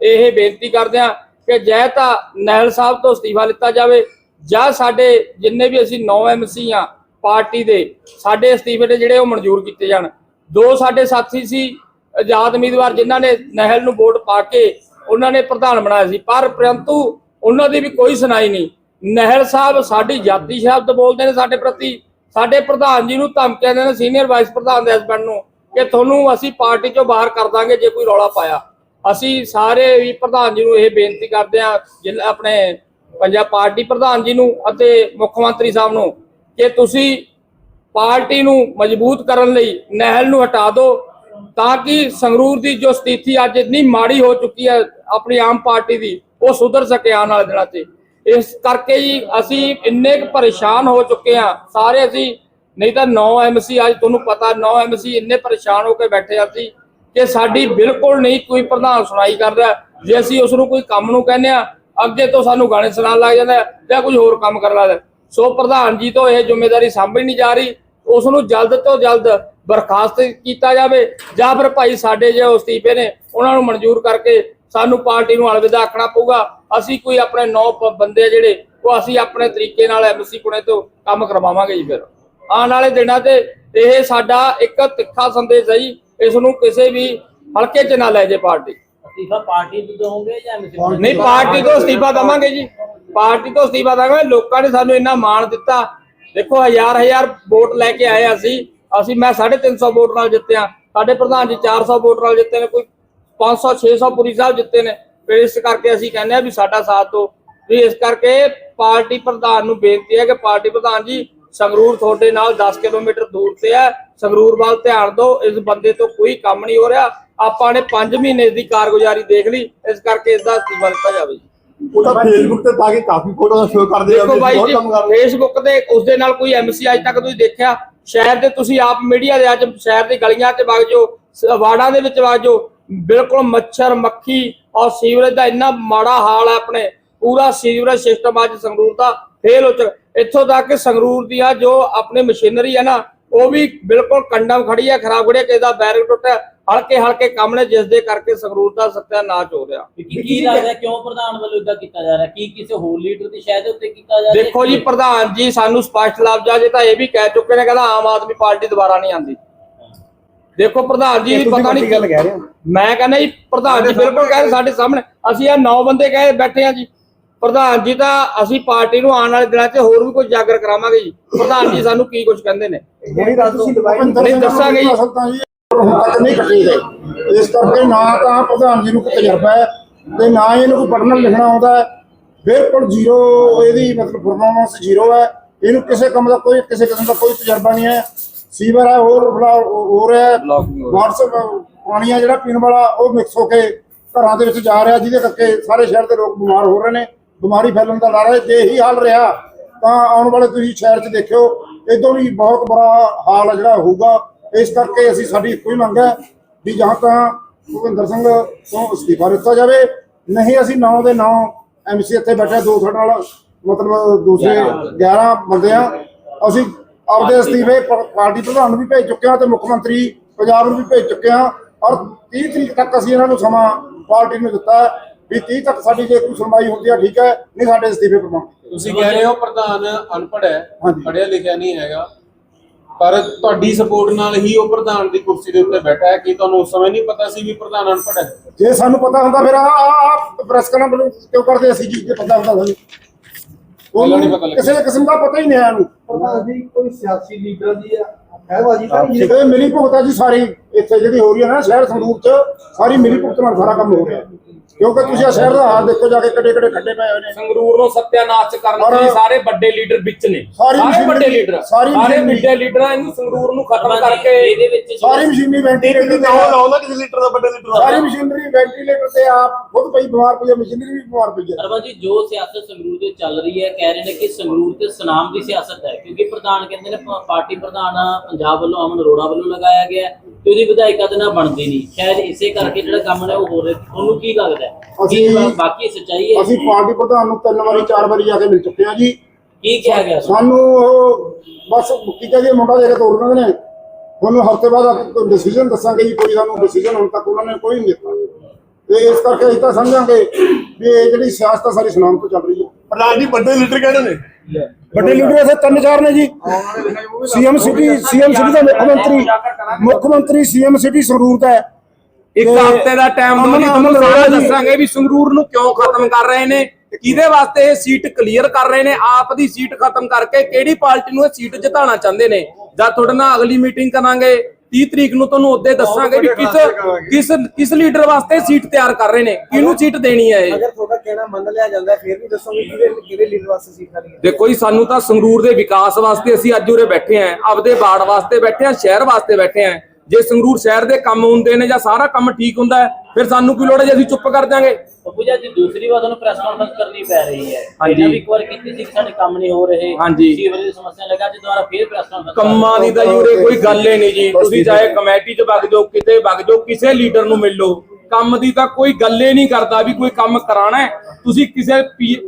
ਇਹ ਬੇਨਤੀ ਕਰਦੇ ਹਾਂ ਕਿ ਜੈ ਤਾਂ ਨਹਿਲ ਸਾਹਿਬ ਤੋਂ ਅਸਤੀਫਾ ਲਿੱਤਾ ਜਾਵੇ ਜਾਂ ਸਾਡੇ ਜਿੰਨੇ ਵੀ ਅਸੀਂ 9 ਐਮਸੀ ਆ ਪਾਰਟੀ ਦੇ, ਸਾਡੇ ਅਸਤੀਫੇ ਦੇ ਜਿਹੜੇ ਉਹ ਮਨਜ਼ੂਰ ਕੀਤੇ ਜਾਣ। ਦੋ ਸਾਡੇ ਸਾਥੀ ਸੀ, ਆਜ਼ਾਦ ਉਮੀਦਵਾਰ ਜਿਨ੍ਹਾਂ ਨੇ ਨਹਿਲ ਨੂੰ ਵੋਟ ਪਾ ਕੇ ਉਹਨਾਂ ਨੇ ਪ੍ਰਧਾਨ ਬਣਾਇਆ ਸੀ। ਪਰ ਪਰੰਤੂ ਉਹਨਾਂ ਦੀ ਵੀ ਕੋਈ ਸੁਣਾਈ ਨਹੀਂ। ਨਹਿਲ ਸਾਹਿਬ ਸਾਡੀ ਜਾਤੀ ਸ਼ਬਦ ਬੋਲਦੇ ਨੇ ਸਾਡੇ ਪ੍ਰਤੀ। ਸਾਡੇ ਪ੍ਰਧਾਨ ਜੀ ਨੂੰ ਧਮਕੀਆਂ ਦਿੰਦੇ ਨੇ ਸੀਨੀਅਰ ਵਾਈਸ ਪ੍ਰਧਾਨ ਦੇ ਹਸਬੰਡ ਨੂੰ। ਕਿ ਤੁਹਾਨੂੰ ਅਸੀਂ ਪਾਰਟੀ ਚੋਂ ਬਾਹਰ ਕਰ ਦਾਂਗੇ ਜੇ ਕੋਈ ਰੌਲਾ ਪਾਇਆ। ਅਸੀਂ ਸਾਰੇ ਵੀ ਪ੍ਰਧਾਨ ਜੀ ਨੂੰ ਇਹ ਬੇਨਤੀ ਕਰਦੇ ਹਾਂ ਜ਼ਿਲ੍ਹਾ ਆਪਣੇ ਪੰਜਾਬ ਪਾਰਟੀ ਪ੍ਰਧਾਨ ਜੀ ਨੂੰ ਅਤੇ ਮੁੱਖ ਮੰਤਰੀ ਸਾਹਿਬ ਨੂੰ, ਕਿ ਤੁਸੀਂ ਪਾਰਟੀ ਨੂੰ ਮਜ਼ਬੂਤ ਕਰਨ ਲਈ ਨਹਿਲ ਨੂੰ ਹਟਾ ਦਿਓ, ਤਾਂ ਕਿ ਸੰਗਰੂਰ ਦੀ ਜੋ ਸਥਿਤੀ ਅੱਜ ਇੰਨੀ ਮਾੜੀ ਹੋ ਚੁੱਕੀ ਹੈ ਆਪਣੀ ਆਮ ਪਾਰਟੀ ਦੀ, ਉਹ ਸੁਧਰ ਸਕੇ ਆਉਣ ਵਾਲੇ ਦਿਨਾਂ 'ਚ। ਇਸ ਕਰਕੇ ਹੀ ਅਸੀਂ ਇੰਨੇ ਕੁ ਪਰੇਸ਼ਾਨ ਹੋ ਚੁੱਕੇ ਹਾਂ। ਸਾਰੇ ਅਸੀਂ ਨਹੀਂ ਤਾਂ 9 ਐਮਸੀ ਅੱਜ ਤੁਹਾਨੂੰ ਪਤਾ 9 ਐਮਸੀ ਇੰਨੇ ਪਰੇਸ਼ਾਨ ਹੋ ਕੇ ਬੈਠੇ ਹਾਂ ਅਸੀਂ ਕਿ ਸਾਡੀ ਬਿਲਕੁਲ ਨਹੀਂ ਕੋਈ ਪ੍ਰਧਾਨ ਸੁਣਾਈ ਕਰਦਾ। ਜੇ ਅਸੀਂ ਉਸ ਨੂੰ ਕੋਈ ਕੰਮ ਨੂੰ ਕਹਿੰਦੇ ਆ, ਅੱਗੇ ਤੋਂ ਸਾਨੂੰ ਗਾਣੇ ਸੁਣਾਉਣ ਲੱਗ ਜਾਂਦਾ ਜਾਂ ਕੁਝ ਹੋਰ ਕੰਮ ਕਰਨ ਲੱਗਦਾ ਸੋ ਪ੍ਰਧਾਨ ਜੀ ਤੋਂ ਇਹ ਜ਼ਿੰਮੇਵਾਰੀ ਸਾਂਭੀ ਨਹੀਂ ਜਾ ਰਹੀ। ਉਸ ਨੂੰ ਜਲਦ ਤੋਂ ਜਲਦ ਬਰਖਾਸਤ ਕੀਤਾ ਜਾਵੇ ਜਾਂ ਫਿਰ ਭਾਈ ਸਾਡੇ ਜੇ ਅਸਤੀਫੇ ਨੇ, ਉਹਨਾਂ ਨੂੰ ਮਨਜ਼ੂਰ ਕਰਕੇ ਸਾਨੂੰ ਪਾਰਟੀ ਨੂੰ ਅਲਵਿਦਾ ਆਖਣਾ ਪਊਗਾ। ਅਸੀਂ ਕੋਈ ਆਪਣੇ ਨੌ ਬੰਦੇ ਆ ਜਿਹੜੇ, ਉਹ ਅਸੀਂ ਆਪਣੇ ਤਰੀਕੇ ਨਾਲ ਐਮਸੀ ਪੁਣੇ ਤੋਂ ਕੰਮ ਕਰਵਾਵਾਂਗੇ ਜੀ ਫਿਰ। ਆਉਣ ਵਾਲੇ ਦਿਨਾਂ ਤੇ ਇਹ ਸਾਡਾ ਇੱਕ ਤਿੱਖਾ ਸੰਦੇਸ਼ ਹੈ ਜੀ ਇਸ ਨੂੰ ਕਿਸੇ ਵੀ ਹਲਕੇ 'ਚ ਨਾ ਲੈ ਜੇ ਪਾਰਟੀ। ਅਸਤੀਫਾ ਪਾਰਟੀ ਤੋਂ ਦੋਗੇ ਜਾਂ ਐਮਸੀ ਨਹੀਂ ਪਾਰਟੀ ਤੋਂ ਅਸਤੀਫਾ ਦਵਾਂਗੇ ਜੀ। ਪਾਰਟੀ ਤੋਂ ਅਸਤੀਫਾ ਦਵਾਂਗੇ। ਲੋਕਾਂ ਨੇ ਸਾਨੂੰ ਇੰਨਾ ਮਾਣ ਦਿੱਤਾ। ਦੇਖੋ ਹਜ਼ਾਰ ਹਜ਼ਾਰ ਵੋਟ ਲੈ ਕੇ ਆਏ ਅਸੀਂ। ਅਸੀਂ ਮੈਂ 350 ਵੋਟ ਨਾਲ ਜਿੱਤਿਆ ਸਾਡੇ ਪ੍ਰਧਾਨ ਜੀ 400 ਵੋਟ ਨਾਲ ਜਿੱਤੇ ਨੇ ਕੋਈ 500 600 ਪੁਰੀ ਸਾਹਿਬ ਜਿੱਤੇ ਨੇ। ਫਿਰ ਇਸ ਕਰਕੇ ਅਸੀਂ ਕਹਿੰਦੇ ਆ ਵੀ ਸਾਡਾ ਸਾਥ ਦਿਓ। ਵੀ ਇਸ ਕਰਕੇ ਪਾਰਟੀ ਪ੍ਰਧਾਨ ਨੂੰ ਬੇਨਤੀ ਹੈ ਕਿ ਪਾਰਟੀ ਪ੍ਰਧਾਨ ਜੀ ਸੰਗਰੂਰ ਤੁਹਾਡੇ ਨਾਲ 10 ਕਿਲੋਮੀਟਰ ਦੂਰ ਤੇ ਹੈ। ਸੰਗਰੂਰ ਵੱਲ ਧਿਆਨ ਦਿਓ ਇਸ ਬੰਦੇ ਤੋਂ ਕੋਈ ਕੰਮ ਨਹੀਂ ਹੋ ਰਿਹਾ। ਆਪਾਂ ਨੇ 5 ਮਹੀਨੇ ਦੀ ਕਾਰਗੁਜ਼ਾਰੀ ਦੇਖ ਲਈ ਇਸ ਕਰਕੇ ਇਸ ਦਾ ਅਸਤੀਫਾ ਦਿੱਤਾ ਜਾਵੇ ਉਹ ਤਾਂ ਫੇਸਬੁੱਕ ਤੇ ਪਾ ਕੇ ਕਾਫੀ ਫੋਟੋਆਂ ਸ਼ੋਅ ਕਰਦੇ ਆ ਦੇਖੋ ਬਾਈ ਬਹੁਤ ਜੀ ਫੇਸਬੁੱਕ ਤੇ ਉਸ ਦੇ ਨਾਲ ਕੋਈ ਐਮਸੀ ਅੱਜ ਤੱਕ ਤੁਸੀਂ ਦੇਖਿਆ। ਸ਼ਹਿਰ ਦੇ ਤੁਸੀਂ ਆਪ ਮੀਡੀਆ ਦੇ ਅੱਜ ਸ਼ਹਿਰ ਦੀ ਗਲੀਆਂ 'ਚ ਵਗ ਜਾਓ ਵਾਰਡਾਂ ਦੇ ਵਿੱਚ ਵਗ ਜਾਓ ਬਿਲਕੁਲ ਮੱਛਰ ਮੱਖੀ ਔਰ ਸੀਵਰੇਜ ਦਾ ਇੰਨਾ ਮਾੜਾ ਹਾਲ ਹੈ ਆਪਣੇ। ਪੂਰਾ ਸੀਵਰੇਜ ਸਿਸਟਮ ਅੱਜ ਸੰਗਰੂਰ ਦਾ ਫੇਲ ਹੋ ਚੁੱਕਾ ਇੱਥੋਂ ਤੱਕ ਕਿ ਸੰਗਰੂਰ ਦੀਆਂ ਜੋ ਆਪਣੀ ਮਸ਼ੀਨਰੀ ਹੈ ਨਾ ਉਹ ਵੀ ਬਿਲਕੁਲ ਕੰਡਮ ਖੜੀ ਹੈ ਖਰਾਬ ਖੜੀ ਹੈ ਕਿਸੇ ਦਾ ਬੈਰਿੰਗ ਟੁੱਟਿਆ ਹਲਕੇ ਹਲਕੇ ਕੰਮ ਨੇ ਜਿਸ ਦੇ ਕਰਕੇ ਸੰਗਰੂਰ ਦਾ ਸੱਤਿਆਨਾਸ਼ ਹੋ ਰਿਹਾ। ਕੀ ਕੀ ਲੱਗਦਾ ਕਿਉਂ ਪ੍ਰਧਾਨ ਵੱਲੋਂ ਇਦਾਂ ਕੀਤਾ ਜਾ ਰਿਹਾ? ਕੀ ਕਿਸੇ ਹੋਰ ਲੀਡਰ ਦੀ ਸ਼ਾਇਦ ਉੱਤੇ ਕੀਤਾ ਜਾ ਰਿਹਾ? ਦੇਖੋ ਜੀ ਪ੍ਰਧਾਨ ਜੀ ਸਾਨੂੰ ਸਪਸ਼ਟ ਲਫ਼ਜ਼ਾਂ 'ਚ ਤਾਂ ਇਹ ਵੀ ਕਹਿ ਚੁੱਕੇ ਨੇ ਕਹਿੰਦਾ ਆਮ ਆਦਮੀ ਪਾਰਟੀ ਦੁਬਾਰਾ ਨਹੀਂ ਆਂਦੀ ਦੇਖੋ ਪ੍ਰਧਾਨ ਜੀ ਪਤਾ ਨਹੀਂ ਗੱਲ ਕਹਿ ਰਹੇ ਹੋ। ਮੈਂ ਕਹਿੰਦਾ ਜੀ ਪ੍ਰਧਾਨ ਜੀ ਬਿਲਕੁਲ ਕਹਿੰਦੇ ਸਾਡੇ ਸਾਹਮਣੇ ਅਸੀਂ ਆ ਨੌ ਬੰਦੇ ਕਹੇ ਬੈਠੇ ਆ ਜੀ। ਪ੍ਰਧਾਨ ਜੀ ਤਾਂ ਅਸੀਂ ਪਾਰਟੀ ਨੂੰ ਆਉਣ ਵਾਲੇ ਦਿਨਾਂ 'ਚ ਹੋਰ ਵੀ ਕੁਝ ਜਾਗਰ ਕਰਾਵਾਂਗੇ ਜੀ। ਪ੍ਰਧਾਨ ਜੀ ਸਾਨੂੰ ਕੀ ਕੁਝ ਕਹਿੰਦੇ ਨੇ? ਜਿਹੜੀ ਦੱਸ ਤੁਸੀਂ ਨਹੀਂ, ਦੱਸਾਂਗੇ ਜੀ। ਅਸਲ ਤਾਂ ਜੀ ਹੁਣ ਤੱਕ ਨਹੀਂ ਕੱਟੀ ਗਈ ਇਸ ਕਰਕੇ ਨਾ ਤਾਂ ਪ੍ਰਧਾਨ ਜੀ ਨੂੰ ਕੋਈ ਤਜਰਬਾ ਹੈ ਤੇ ਨਾ ਹੀ ਇਹਨੂੰ ਕੋਈ ਪੜ੍ਹਨਾ ਲਿਖਣਾ ਆਉਂਦਾ ਹੈ। ਬਿਲਕੁਲ ਜ਼ੀਰੋ ਇਹਦੀ ਮਤਲਬ ਪਰਫਾਰਮੈਂਸ ਜ਼ੀਰੋ ਹੈ। ਇਹਨੂੰ ਕਿਸੇ ਕੰਮ ਦਾ ਕੋਈ ਕਿਸੇ ਕਿਸਮ ਦਾ ਕੋਈ ਤਜਰਬਾ ਨਹੀਂ ਹੈ। ਸੀਵਰ ਹੈ ਹੋਰ ਬੜਾ ਹੋ ਰਿਹਾ ਹੈ। WhatsApp ਪਾਣੀ ਆ ਜਿਹੜਾ ਪੀਣ ਵਾਲਾ ਉਹ ਮਿਕਸ ਹੋ ਕੇ ਘਰਾਂ ਦੇ ਵਿੱਚ ਜਾ ਰਿਹਾ ਜਿਹਦੇ ਕਰਕੇ ਸਾਰੇ ਸ਼ਹਿਰ ਦੇ ਲੋਕ ਬਿਮਾਰ ਹੋ ਰਹੇ ਨੇ। ਬਿਮਾਰੀ ਫੈਲਣ ਦਾ ਡਰ ਹੈ ਜੇ ਇਹੀ ਹਾਲ ਰਿਹਾ ਤਾਂ ਆਉਣ ਵਾਲੇ ਤੁਸੀਂ ਸ਼ਹਿਰ 'ਚ ਦੇਖਿਓ ਇਦੋਂ ਵੀ ਬਹੁਤ ਬੁਰਾ ਹਾਲ ਜਿਹੜਾ ਹੋਊਗਾ। ਇਸ ਕਰਕੇ ਅਸੀਂ ਸਾਡੀ ਇੱਕੋ ਹੀ ਮੰਗ ਹੈ ਵੀ ਜਾਂ ਤਾਂ ਭੁਪਿੰਦਰ ਸਿੰਘ ਤੋਂ ਅਸਤੀਫਾ ਦਿੱਤਾ ਜਾਵੇ। ਨਹੀਂ ਅਸੀਂ 9 ਦੇ 9 ਐਮਸੀ ਇੱਥੇ ਬੈਠੇ ਦੋ ਸਾਡੇ ਨਾਲ ਮਤਲਬ ਦੂਸਰੇ 11 ਬੰਦੇ ਆ। ਅਸੀਂ ਆਪਦੇ ਅਸਤੀਫੇ ਪਾਰਟੀ ਪ੍ਰਧਾਨ ਨੂੰ ਵੀ ਭੇਜ ਚੁੱਕੇ ਹਾਂ ਤੇ ਮੁੱਖ ਮੰਤਰੀ ਪੰਜਾਬ ਨੂੰ ਵੀ ਭੇਜ ਚੁੱਕੇ ਹਾਂ। ਔਰ 30 ਤਰੀਕ ਤੱਕ ਅਸੀਂ ਇਹਨਾਂ ਨੂੰ ਸਮਾਂ ਪਾਰਟੀ ਨੂੰ ਦਿੱਤਾ ਹੈ। ਵੀ 30 ਤੱਕ ਸਾਡੀ ਜੇ ਕੋਈ ਸੁਣਵਾਈ ਹੁੰਦੀ ਹੈ ਠੀਕ ਹੈ ਨਹੀਂ ਸਾਡੇ ਅਸਤੀਫੇ ਪ੍ਰਵਾਨ ਤੁਸੀਂ ਕਹਿ ਰਹੇ ਹੋ ਪ੍ਰਧਾਨ ਅਨਪੜ੍ਹ ਹੈ ਹਾਂਜੀ। ਪੜ੍ਹਿਆ ਲਿਖਿਆ ਨਹੀਂ ਹੈਗਾ ਪਰ ਤੁਹਾਡੀ ਸਪੋਰਟ ਨਾਲ ਹੀ ਉਹ ਪ੍ਰਧਾਨ ਦੀ ਕੁਰਸੀ ਦੇ ਉੱਤੇ ਬੈਠਾ ਹੈ ਕਿ ਤੁਹਾਨੂੰ ਉਸ ਸਮੇਂ ਨਹੀਂ ਪਤਾ ਸੀ ਵੀ ਪ੍ਰਧਾਨ ਅਨਪੜ੍ਹ ਹੈ? ਜੇ ਸਾਨੂੰ ਪਤਾ ਹੁੰਦਾ ਫਿਰ ਆ ਆ ਪ੍ਰੈਸ ਕਾਨਫਰੰਸ ਕਿਉਂ ਕਰਦੇ ਅਸੀਂ ਜੀ ਜੇ ਪਤਾ ਹੁੰਦਾ ਸਾਨੂੰ। ਪਹਿਲਾਂ ਨਹੀਂ ਪਤਾ ਉਹਨੂੰ ਲੱਗਿਆ। ਕਿਸੇ ਕਿਸਮ ਦਾ ਪਤਾ ਹੀ ਨਹੀਂ ਹੈ ਇਹਨੂੰ ਪ੍ਰਧਾਨ ਜੀ ਕੋਈ ਸਿਆਸੀ ਲੀਡਰ ਦੀ ਹੈਵਾਜੀ ਤਾਂ ਨਹੀਂ ਇਹ ਮਿਲੀ ਭੁਗਤ ਹੈ ਜੀ ਸਾਰੀ ਇੱਥੇ ਜਿਹੜੀ ਹੋ ਰਹੀ ਹੈ ਨਾ ਸ਼ਹਿਰ ਸੰਗਰੂਰ ਚ ਸਾਰੀ ਮਿਲੀ ਭੁਗਤ ਨਾਲ ਸਾਰਾ ਕੰਮ ਹੋ ਰਿਹਾ। ਕਿਉਂਕਿ ਤੁਸੀਂ ਆ ਸ਼ਹਿਰ ਦਾ ਹਾਲ ਦੇਖੋ ਜਾ ਕੇ ਕਿੱਡੇ ਕਿੱਡੇ ਖੱਡੇ ਪਏ ਹੋਏ ਨੇ। ਸੰਗਰੂਰ ਨੂੰ ਸੱਤਿਆਨਾਸ਼ ਕਰਨ ਲਈ ਸਾਰੇ ਵੱਡੇ ਲੀਡਰ ਵਿੱਚ ਨੇ। ਸਾਰੀ ਵੱਡੇ ਲੀਡਰ। ਸਾਰੀ ਵੱਡੇ ਲੀਡਰਾਂ ਇਹਨੂੰ ਸੰਗਰੂਰ ਨੂੰ ਖਤਮ ਕਰਕੇ ਇਹਦੇ ਵਿੱਚ ਸਾਰੀ ਮਸ਼ੀਨਰੀ ਵੈਂਟੀਲੇਟਰ ਤੇ ਲਾਉਂਦਾ ਕਿਸੇ ਲੀਟਰ ਦਾ ਵੱਡੇ ਲੀਟਰ ਸਾਰੀ ਮਸ਼ੀਨਰੀ ਵੈਂਟੀਲੇਟਰ ਤੇ ਆਪ ਖੁਦ ਪਈ ਬਿਮਾਰ ਪਈ ਹੈ ਮਸ਼ੀਨਰੀ ਵੀ ਬਿਮਾਰ ਪਈ ਹੈ ਸਰਵਾ ਜੀ ਜੋ ਸਿਆਸਤ ਸੰਗਰੂਰ ਦੇ ਚੱਲ ਰਹੀ ਹੈ ਕਹਿ ਰਹੇ ਨੇ ਕਿ ਸੰਗਰੂਰ ਤੇ ਸੁਨਾਮ ਦੀ ਸਿਆਸਤ ਹੈ ਕਿਉਂਕਿ ਪ੍ਰਧਾਨ ਕਹਿੰਦੇ ਨੇ ਪਾਰਟੀ ਪ੍ਰਧਾਨ ਪੰਜਾਬ ਵੱਲੋਂ ਅਮਨ ਅਰੋੜਾ ਵੱਲੋਂ ਲਗਾਇਆ ਗਿਆ ਹੈ। ਤੇ ਉਹਦੀ ਵਿਧਾਇਕਾਂ ਦੇ ਨਾਲ ਬਣਦੀ ਨਹੀਂ? ਸ਼ਾਇਦ ਇਸੇ ਕਰਕੇ ਜਿਹੜਾ ਕੰਮ ਨੇ ਉਹ ਹੋ। ਰਿਹਾ ਤੁਹਾਨੂੰ ਕੀ ਲੱਗਦਾ ਹੈ? ਕੀ ਅਸੀਂ- ਬਾਕੀ ਸੱਚਾਈ ਹੈ ਅਸੀਂ ਪਾਰਟੀ ਪ੍ਰਧਾਨ ਨੂੰ ਤਿੰਨ ਵਾਰੀ ਚਾਰ ਵਾਰੀ ਜਾ ਕੇ ਮਿਲ ਚੁੱਕੇ ਆ ਜੀ। ਕੀ ਕਿਹਾ ਗਿਆ ਸੀ? ਸਾਨੂੰ ਉਹ ਬਸ ਕੀ ਕਹਿੰਦੇ ਮੁੰਡਾ ਦੇ ਕੇ ਤੋੜ ਦਿੰਦੇ ਨੇ। ਤੁਹਾਨੂੰ ਹਫ਼ਤੇ ਬਾਅਦ ਡਿਸੀਜਨ ਦੱਸਾਂਗੇ ਜੀ ਕੋਈ ਸਾਨੂੰ ਡਿਸੀਜਨ ਹੁਣ ਤੱਕ ਉਹਨਾਂ ਨੇ ਕੋਈ ਨਹੀਂ ਦਿੱਤਾ। ਤੇ ਇਸ ਕਰਕੇ ਅਸੀਂ ਤਾਂ ਸਮਝਾਂਗੇ ਵੀ ਇਹ ਜਿਹੜੀ ਸਿਆਸਤ ਆ ਸਾਰੀ ਸੁਨਾਮ ਤੋਂ ਚੱਲ ਰਹੀ ਹੈ। ਪ੍ਰਧਾਨ ਜੀ ਵੱਡੇ ਲੀਡਰ ਕਿਹੜੇ ਨੇ? ਵੱਡੇ ਲੀਡਰ ਇਥੇ ਤਿੰਨ ਚਾਰ ਨੇ ਜੀ। ਸੀਐਮ ਸਿਟੀ ਸੀਐਮ ਸਿਟੀ ਦਾ ਮੁੱਖ ਮੰਤਰੀ ਮੁੱਖ ਮੰਤਰੀ ਸੀਐਮ ਸਿਟੀ ਸੰਗਰੂਰ ਦਾ ਹੈ। ਇੱਕ ਹਫ਼ਤੇ ਦਾ ਟਾਈਮ ਦਿਓ ਜੀ ਤੁਹਾਨੂੰ ਸਾਰਾ ਜੀ। ਦੱਸਾਂਗੇ ਵੀ ਸੰਗਰੂਰ ਨੂੰ ਕਿਉਂ ਖਤਮ ਕਰ ਰਹੇ ਨੇ ਕਿਹਦੇ ਵਾਸਤੇ ਇਹ ਸੀਟ ਕਲੀਅਰ ਕਰ ਰਹੇ ਨੇ ਆਪ ਦੀ ਸੀਟ ਖਤਮ ਕਰਕੇ ਕਿਹੜੀ ਪਾਰਟੀ ਨੂੰ ਇਹ ਸੀਟ ਜਿਤਾਉਣਾ ਚਾਹੁੰਦੇ ਨੇ। ਜਦ ਤੁਹਾਡੇ ਨਾਲ ਅਗਲੀ ਮੀਟਿੰਗ ਕਰਾਂਗੇ 30 ਤਰੀਕ ਨੂੰ ਤੁਹਾਨੂੰ ਉਹਦੇ ਦੱਸਾਂਗੇ ਵੀ ਕਿਸ ਕਿਸ ਕਿਸ ਲੀਡਰ ਵਾਸਤੇ ਸੀਟ ਤਿਆਰ ਕਰ ਰਹੇ ਨੇ ਕਿਹਨੂੰ ਸੀਟ ਦੇਣੀ ਹੈ ਇਹ? ਅਗਰ ਤੁਹਾਡਾ ਕਹਿਣਾ ਮੰਨ ਲਿਆ ਜਾਂਦਾ ਫਿਰ ਵੀ ਦੱਸੋਗੇ ਕਿਹਦੇ ਕਿਹਦੇ ਲੀਡਰ ਵਾਸਤੇ ਸੀਟ ਖਾਲੀ ਹੈ? ਦੇਖੋ ਜੀ ਸਾਨੂੰ ਤਾਂ ਸੰਗਰੂਰ ਦੇ ਵਿਕਾਸ ਵਾਸਤੇ ਅਸੀਂ ਅੱਜ ਉਰੇ ਬੈਠੇ ਆਂ ਆਪਦੇ ਬਾੜ ਵਾਸਤੇ ਬੈਠੇ ਆਂ ਸ਼ਹਿਰ ਵਾਸਤੇ ਬੈਠੇ ਆਂ ਜੇ ਸੰਗਰੂਰ ਸ਼ਹਿਰ ਦੇ ਕੰਮ ਹੁੰਦੇ ਨੇ ਜਾਂ ਸਾਰਾ ਕੰਮ ਠੀਕ ਹੁੰਦਾ ਫਿਰ ਸਾਨੂੰ ਕੀ ਲੋੜ ਹੈ ਜੇ ਅਸੀਂ ਚੁੱਪ ਕਰ ਦਿਆਂਗੇ? ਬੱਬੂ ਜੀ ਅੱਜ ਦੂਸਰੀ ਵਾਰ ਤੁਹਾਨੂੰ ਪ੍ਰੈਸ ਕਾਨਫਰੰਸ ਕਰਨੀ ਪੈ ਰਹੀ ਹੈ। ਹਾਂਜੀ। ਪਹਿਲਾਂ ਵੀ ਇੱਕ ਵਾਰ ਕੀਤੀ ਸੀ ਕਿ ਸਾਡੇ ਕੰਮ ਨਹੀਂ ਹੋ ਰਹੇ। ਹਾਂਜੀ। ਸੀਵਰੇਜ ਦੀ ਸਮੱਸਿਆ ਲੱਗਾ ਅੱਜ ਦੁਬਾਰਾ ਫੇਰ ਪ੍ਰੈਸ ਕਾਨਫਰੰਸ ਕੰਮਾਂ ਦੀ ਤਾਂ ਯੂਰੇ ਕੋਈ ਗੱਲ ਹੀ ਨਹੀਂ ਜੀ। ਤੁਸੀਂ ਚਾਹੇ ਕਮੇਟੀ 'ਚ ਵਗ ਜਾਓ ਕਿਤੇ ਵਗ ਜਾਓ ਕਿਸੇ ਲੀਡਰ ਨੂੰ ਮਿਲ ਲਓ। ਕੰਮ ਦੀ ਤਾਂ ਕੋਈ ਗੱਲ ਹੀ ਨਹੀਂ ਕਰਦਾ ਵੀ ਕੋਈ ਕੰਮ ਕਰਾਣਾ ਹੈ। ਤੁਸੀਂ ਕਿਸੇ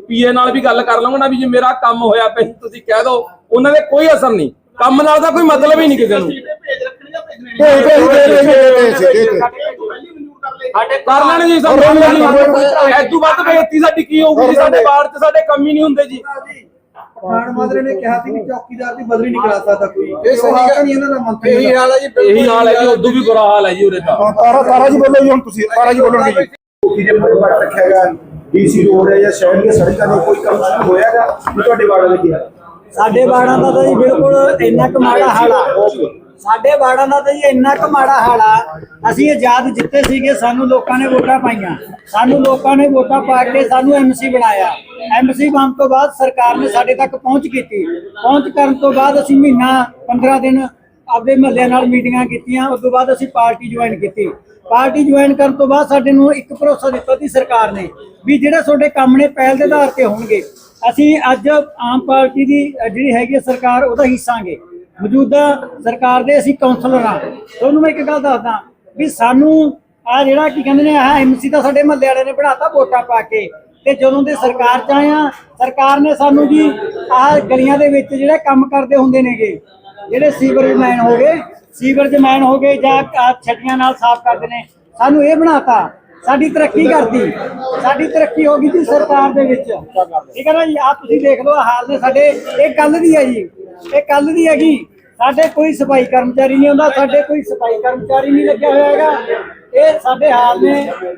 ਪੀਏ ਨਾਲ ਵੀ ਗੱਲ ਕਰ ਲਓਗੇ ਨਾ ਵੀ ਜੇ ਮੇਰਾ ਕੰਮ ਹੋਇਆ ਪਿਆ ਤੁਸੀਂ ਕਹਿ ਦਿਓ। ਉਹਨਾਂ ਦੇ ਕੋਈ ਅਸਰ ਨਹੀਂ। ਕੰਮ ਨਾਲ ਤਾਂ ਕੋਈ ਮਤਲਬ ਹੀ ਨਹੀਂ ਕਿਸੇ ਨੂੰ। ਭੇਜ ਭੇਜ ਦੇ ਦੇ ਦੇ ਦੇ ਸਾਡੇ ਕਰ ਲੈਣ ਜੀ। ਸਭ ਐਦੂ ਵੱਧ ਬੇਇੱਜ਼ਤੀ ਸਾਡੀ ਕੀ ਹੋਊਗੀ ਜੀ? ਸਾਡੇ ਬਾੜ 'ਚ ਸਾਡੇ ਕੰਮ ਹੀ ਨਹੀਂ ਹੁੰਦੇ ਜੀ। ਪਠਾਨ ਮਾਦਰੇ ਨੇ ਕਿਹਾ ਸੀ ਕਿ ਚੌਕੀਦਾਰ ਦੀ ਬਦਲੀ ਨਹੀਂ ਕਰਾ ਸਕਦਾ ਕੋਈ। ਇਹ ਸਹੀ ਨਹੀਂ ਇਹਨਾਂ ਦਾ ਮੰਤਰੀ ਇਹੀ ਹਾਲ ਹੈ ਜੀ ਇਹੀ ਹਾਲ ਹੈ ਜੀ ਉਦੋਂ ਵੀ ਬੁਰਾ ਹਾਲ ਹੈ ਜੀ ਉਰੇ ਤਾਂ। ਹਾਂ, ਤਾਰਾ ਤਾਰਾ ਜੀ ਬੋਲੋ ਜੀ ਹੁਣ ਤੁਸੀਂ ਤਾਰਾ ਜੀ ਬੋਲਣਗੇ ਜੀ। ਕੀ ਜੇ ਕੋਈ ਵਾਰ ਰੱਖਿਆ ਗਿਆ ਡੀਸੀ ਰੋਡ ਹੈ ਜਾਂ ਸ਼ਹਿਰ ਦੀਆਂ ਸੜਕਾਂ ਦੇ ਕੋਈ ਕੰਮ ਸ਼ੁਰੂ ਹੋਇਆਗਾ ਵੀ ਤੁਹਾਡੇ ਵਾਰਡ ਵਿੱਚ ਕੀ ਸਾਡੇ ਬਾੜਾਂ ਦਾ ਤਾਂ ਜੀ ਬਿਲਕੁਲ ਇੰਨਾ ਕੁ ਮਾੜਾ ਹਾਲ ਆ। ਸਾਡੇ ਬਾੜਾਂ ਦਾ ਤਾਂ ਜੀ ਇੰਨਾ ਕੁ ਮਾੜਾ ਹਾਲ ਆ। ਅਸੀਂ ਆਜ਼ਾਦ ਜਿੱਤੇ ਸੀਗੇ, ਸਾਨੂੰ ਲੋਕਾਂ ਨੇ ਵੋਟਾਂ ਪਾਈਆਂ। ਸਾਨੂੰ ਲੋਕਾਂ ਨੇ ਵੋਟਾਂ ਪਾ ਕੇ ਸਾਨੂੰ ਐਮਸੀ ਬਣਾਇਆ। ਐਮਸੀ ਬਣਨ ਤੋਂ ਬਾਅਦ ਸਰਕਾਰ ਨੇ ਸਾਡੇ ਤੱਕ ਪਹੁੰਚ ਕੀਤੀ। ਪਹੁੰਚ ਕਰਨ ਤੋਂ ਬਾਅਦ ਅਸੀਂ ਮਹੀਨਾ 15 ਦਿਨ ਆਪਦੇ ਮਹੱਲਿਆਂ ਨਾਲ ਮੀਟਿੰਗਾਂ ਕੀਤੀਆਂ। ਉਸ ਤੋਂ ਬਾਅਦ ਅਸੀਂ ਪਾਰਟੀ ਜੁਆਇਨ ਕੀਤੀ। ਪਾਰਟੀ ਜੁਆਇਨ ਕਰਨ ਤੋਂ ਬਾਅਦ ਸਾਡੇ ਨੂੰ ਇੱਕ ਭਰੋਸਾ ਦਿੱਤਾ ਸੀ ਸਰਕਾਰ ਨੇ ਵੀ ਜਿਹੜੇ ਤੁਹਾਡੇ ਕੰਮ ਨੇ ਪਹਿਲ ਦੇ ਆਧਾਰ ਤੇ ਹੋਣਗੇ। ਅਸੀਂ ਅੱਜ ਆਮ ਪਾਰਟੀ ਦੀ ਜਿਹੜੀ ਹੈਗੀ ਹੈ ਸਰਕਾਰ, ਉਹਦਾ ਹਿੱਸਾਂਗੇ ਮੌਜੂਦਾ ਸਰਕਾਰ ਦੇ ਅਸੀਂ ਕਾਉਂਸਲਰ ਹਾਂ। ਤੁਹਾਨੂੰ ਮੈਂ ਇੱਕ ਗੱਲ ਦੱਸਦਾ ਵੀ ਸਾਨੂੰ ਆ ਜਿਹੜਾ ਕੀ ਕਹਿੰਦੇ ਨੇ, ਆਹ ਐਮਸੀ ਤਾਂ ਸਾਡੇ ਮਹੱਲੇ ਵਾਲੇ ਨੇ ਬਣਾਤਾ ਵੋਟਾਂ ਪਾ ਕੇ। ਤੇ ਜਦੋਂ ਦੇ ਸਰਕਾਰ ਚ ਆਇਆ ਸਰਕਾਰ ਨੇ ਸਾਨੂੰ ਜੀ ਆਹ ਗਲੀਆਂ ਦੇ ਵਿੱਚ ਜਿਹੜੇ ਕੰਮ ਕਰਦੇ ਹੁੰਦੇ ਨੇਗੇ, ਜਿਹੜੇ ਸੀਵਰੇਜ ਮੈਨ ਹੋ ਗਏ, ਸੀਵਰੇਜ ਮੈਨ ਹੋ ਗਏ ਜਾਂ ਛੱਡੀਆਂ ਨਾਲ ਸਾਫ਼ ਕਰਦੇ ਨੇ, ਸਾਨੂੰ ਇਹ ਬਣਾਤਾ, ਸਾਡੀ ਤਰੱਕੀ ਕਰਦੀ ਸਾਡੀ ਤਰੱਕੀ ਹੋ ਗਈ ਜੀ ਸਰਕਾਰ ਦੇ ਵਿੱਚ। ਠੀਕ ਹੈ ਨਾ ਜੀ? ਆ ਤੁਸੀਂ ਦੇਖ ਲਓ ਹਾਲ ਨੇ ਸਾਡੇ। ਇਹ ਕੱਲ ਦੀ ਹੈ ਜੀ। ਇਹ ਕੱਲ ਦੀ ਹੈਗੀ। ਸਾਡੇ ਕੋਈ ਸਫ਼ਾਈ ਕਰਮਚਾਰੀ ਨਹੀਂ ਹੁੰਦਾ ਸਾਡੇ ਕੋਈ ਸਫ਼ਾਈ ਕਰਮਚਾਰੀ ਨਹੀਂ ਲੱਗਿਆ ਹੋਇਆ ਹੈਗਾ। ਇਹ ਸਾਡੇ ਹਾਲ ਨੇ,